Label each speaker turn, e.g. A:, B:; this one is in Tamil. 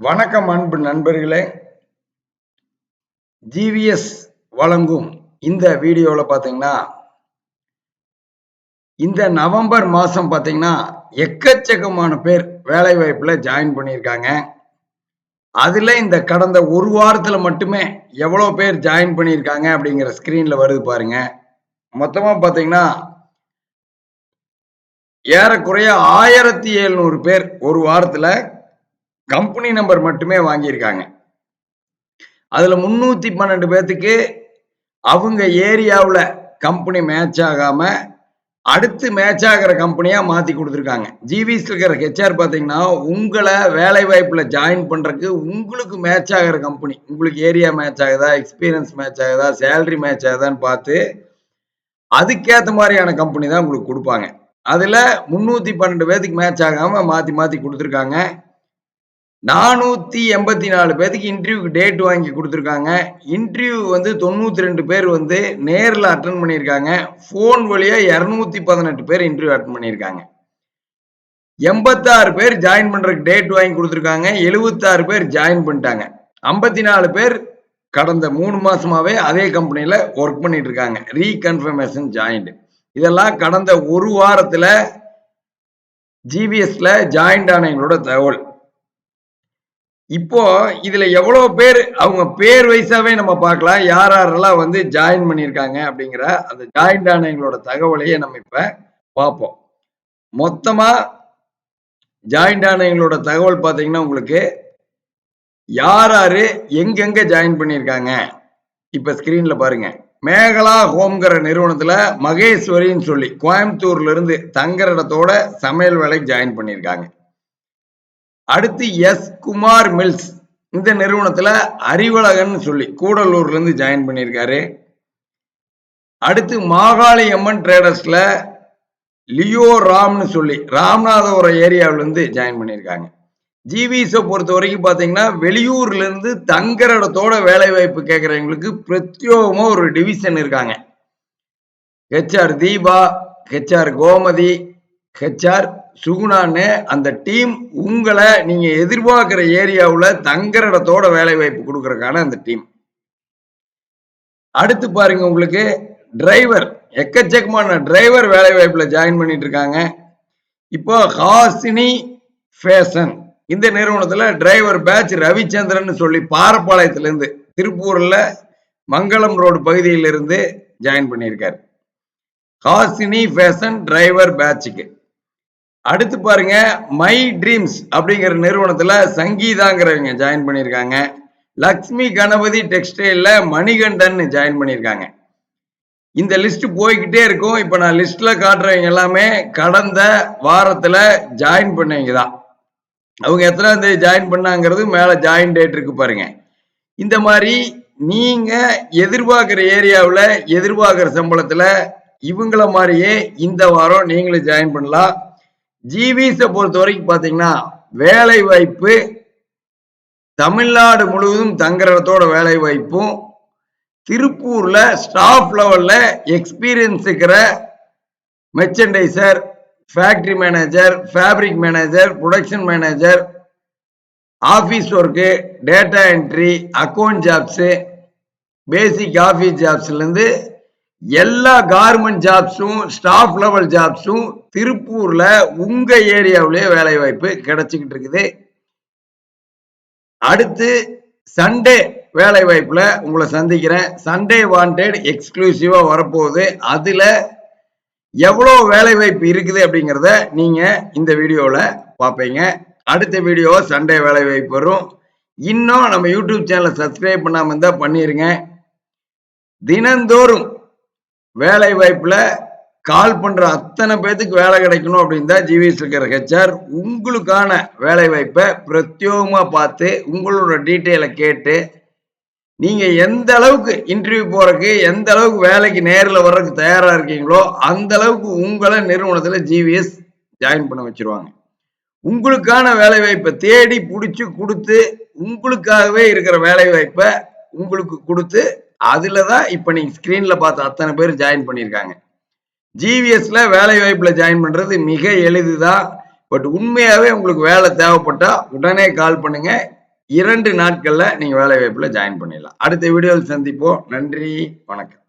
A: வணக்கம் அன்பு நண்பர்களே. ஜிவிஎஸ் வழங்கும் இந்த வீடியோவில் பார்த்தீங்கன்னா இந்த நவம்பர் மாதம் பார்த்தீங்கன்னா எக்கச்சக்கமான பேர் வேலை வாய்ப்பில் ஜாயின் பண்ணியிருக்காங்க. அதில் இந்த கடந்த ஒரு வாரத்தில் மட்டுமே எவ்வளோ பேர் ஜாயின் பண்ணியிருக்காங்க அப்படிங்கிற ஸ்க்ரீனில் வருது பாருங்க. மொத்தமாக பார்த்தீங்கன்னா ஏறக்குறைய ஆயிரத்தி எழுநூறு பேர் ஒரு வாரத்தில் கம்பெனி நம்பர் மட்டுமே வாங்கியிருக்காங்க. அதுல முன்னூத்தி பன்னெண்டு பேர்த்துக்கு அவங்க ஏரியாவில் கம்பெனி மேட்ச் ஆகாம அடுத்து மேட்ச் ஆகிற கம்பெனியா மாத்தி கொடுத்துருக்காங்க. ஜிவிஸ் இருக்கிற ஹெச்ஆர் பாத்தீங்கன்னா உங்களை வேலை வாய்ப்புல ஜாயின் பண்றதுக்கு உங்களுக்கு மேட்ச் ஆகிற கம்பெனி. உங்களுக்கு ஏரியா மேட்ச் ஆகுதா எக்ஸ்பீரியன்ஸ் மேட்ச் ஆகுதா சேலரி மேட்ச் ஆகுதான்னு பார்த்து அதுக்கேற்ற மாதிரியான கம்பெனி தான் உங்களுக்கு கொடுப்பாங்க. அதுல முன்னூத்தி பன்னெண்டு பேர்த்துக்கு மேட்ச் ஆகாம மாத்தி மாத்தி கொடுத்துருக்காங்க. நானூத்தி எண்பத்தி நாலு பேருக்கு இன்டர்வியூக்கு டேட் வாங்கி கொடுத்துருக்காங்க. இன்டர்வியூ வந்து தொண்ணூத்தி ரெண்டு பேர் வந்து நேரில் அட்டன் பண்ணியிருக்காங்க. ஃபோன் வழியா இரநூத்தி பதினெட்டு பேர் இன்டர்வியூ அட்டன் பண்ணியிருக்காங்க. எண்பத்தாறு பேர் ஜாயின் பண்றதுக்கு டேட் வாங்கி கொடுத்துருக்காங்க. எழுபத்தாறு பேர் ஜாயின் பண்ணிட்டாங்க. ஐம்பத்தி நாலு பேர் கடந்த மூணு மாசமாவே அதே கம்பெனியில ஒர்க் பண்ணிட்டு இருக்காங்க. ரீகன்ஃபர்மேஷன் ஜாயிண்ட் இதெல்லாம் கடந்த ஒரு வாரத்துல ஜிபிஎஸ்ல ஜாயிண்ட் ஆனவங்களோட தகவல். இப்போ இதுல எவ்வளவு பேர் அவங்க பேர் வைஸாவே நம்ம பார்க்கலாம். யார் யாரெல்லாம் வந்து ஜாயின் பண்ணியிருக்காங்க அப்படிங்கிற அந்த ஜாயின்ட் ஆனவங்களோட தகவலையே நம்ம இப்ப பார்ப்போம். மொத்தமா ஜாயின்ட் ஆனவங்களோட தகவல் பார்த்தீங்கன்னா உங்களுக்கு யார் யாரு எங்கெங்க ஜாயின் பண்ணியிருக்காங்க? இப்ப ஸ்கிரீன்ல பாருங்க. மேகலா ஹோம்ங்கிற நிறுவனத்துல மகேஸ்வரின்னு சொல்லி கோயம்புத்தூர்ல இருந்து தங்குற இடத்தோட சமையல் வேலைக்கு ஜாயின் பண்ணியிருக்காங்க. அடுத்து எஸ் குமார் மில்ஸ். இந்த நிறுவனத்துல அறிவழகன் சொல்லி கூடலூர்ல இருந்து ஜாயின் பண்ணியிருக்காரு. அடுத்து மாகாளி அம்மன் ட்ரேடர்ஸ்ல லியோ ராம்னு சொல்லி ராமநாதபுரம் ஏரியாவில இருந்து ஜாயின் பண்ணியிருக்காங்க. ஜிவிஸை பொறுத்த வரைக்கும் பார்த்தீங்கன்னா வெளியூர்ல இருந்து தங்குற இடத்தோட வேலை வாய்ப்பு கேட்குறவங்களுக்கு பிரத்யோகமா ஒரு டிவிஷன் இருக்காங்க. HR Deepa HR Gomathi HR சுகுணான்னு அந்த டீம் உங்களை நீங்க எதிர்பார்க்கிற ஏரியாவில் தங்குற இடத்தோட வேலை வாய்ப்பு கொடுக்கறதுக்கான அந்த டீம். அடுத்து பாருங்க உங்களுக்கு டிரைவர் எக்கச்சக்கமான டிரைவர் வேலை வாய்ப்புல ஜாயின் பண்ணிட்டு இருக்காங்க. இப்போ ஹாசினி ஃபேஷன். இந்த நிறுவனத்துல டிரைவர் பேட்ச் ரவிச்சந்திரன் சொல்லி பாரப்பாளையத்துல திருப்பூரில் திருப்பூர்ல மங்களம் ரோடு பகுதியிலிருந்து ஜாயின் பண்ணியிருக்காரு. ஹாசினி ஃபேஷன் டிரைவர் பேட்சுக்கு அடுத்து பாருங்க மை ட்ரீம்ஸ் அப்படிங்கிற நிறுவனத்துல சங்கீதாங்கிறவங்க ஜாயின் பண்ணியிருக்காங்க. லக்ஷ்மி கணபதி டெக்ஸ்டைல்ல மணிகண்டன் ஜாயின் பண்ணியிருக்காங்க. இந்த லிஸ்ட் போய்கிட்டே இருக்கும். இப்ப நான் லிஸ்ட்ல காட்டுறவங்க எல்லாமே கடந்த வாரத்துல ஜாயின் பண்ணவங்க தான். அவங்க எத்தனாம் தேதி ஜாயின் பண்ணாங்கிறது மேல ஜாயின் டேட் இருக்கு பாருங்க. இந்த மாதிரி நீங்க எதிர்பார்க்குற ஏரியாவில் எதிர்பார்க்குற சம்பளத்துல இவங்கள மாதிரியே இந்த வாரம் நீங்களும் ஜாயின் பண்ணலாம். ஜிவிஸை பொறுத்த வரைக்கும் பார்த்தீங்கன்னா வேலை வாய்ப்பு தமிழ்நாடு முழுவதும் தங்குறதோட வேலை வாய்ப்பும் திருப்பூர்ல ஸ்டாஃப் லெவல்ல எக்ஸ்பீரியன்ஸ் இருக்கிற merchandiser factory manager fabric manager production manager office work data entry account jobs basic office ஜாப்ஸ்லேருந்து எல்லா கார்மெண்ட் ஜாப்ஸும் ஸ்டாஃப் லெவல் ஜாப்ஸும் திருப்பூர்ல உங்க ஏரியாவிலேயே வேலை வாய்ப்பு கிடைச்சிக்கிட்டு இருக்குது. அடுத்து சண்டே வேலை வாய்ப்புல உங்களை சந்திக்கிறேன். சண்டே வாண்டட் எக்ஸ்க்ளூசிவா வரப்போகுது. அதுல எவ்வளோ வேலை வாய்ப்பு இருக்குது அப்படிங்கிறத நீங்க இந்த வீடியோவில் பார்ப்பீங்க. அடுத்த வீடியோ சண்டே வேலை வாய்ப்பு வரும். இன்னும் நம்ம யூடியூப் சேனலை சப்ஸ்கிரைப் பண்ணாமல் இருந்தால் பண்ணிடுங்க தினந்தோறும் வேலை வாய்ப்புல கால் பண்ற அத்தனை பேத்துக்கு வேலை கிடைக்கணும் அப்படின்னு தான் ஜிவிஎஸ் இருக்கிற ஹெச்ஆர் உங்களுக்கான வேலை வாய்ப்பை பிரத்யோகமா பார்த்து உங்களோட டீட்டெயிலை கேட்டு நீங்க எந்த அளவுக்கு இன்டர்வியூ போறதுக்கு எந்த அளவுக்கு வேலைக்கு நேரில் வர்றதுக்கு தயாரா இருக்கீங்களோ அந்த அளவுக்கு உங்களை நிறுவனத்துல ஜிவிஎஸ் ஜாயின் பண்ண வச்சிருவாங்க. உங்களுக்கான வேலை வாய்ப்பை தேடி பிடிச்சி கொடுத்து உங்களுக்காகவே இருக்கிற வேலை வாய்ப்பை உங்களுக்கு கொடுத்து அதுல தான் இப்போ நீங்க ஸ்கிரீன்ல பார்த்த அத்தனை பேர் ஜாயின் பண்ணியிருக்காங்க. ஜிவிஎஸ்ல வேலை வாய்ப்புல ஜாயின் பண்றது மிக எளிதுதான். பட் உண்மையாவே உங்களுக்கு வேலை தேவைப்பட்டா உடனே கால் பண்ணுங்க. இரண்டு நாட்கள்ல நீங்க வேலை வாய்ப்புல ஜாயின் பண்ணிடலாம். அடுத்த வீடியோவில் சந்திப்போம். நன்றி. வணக்கம்.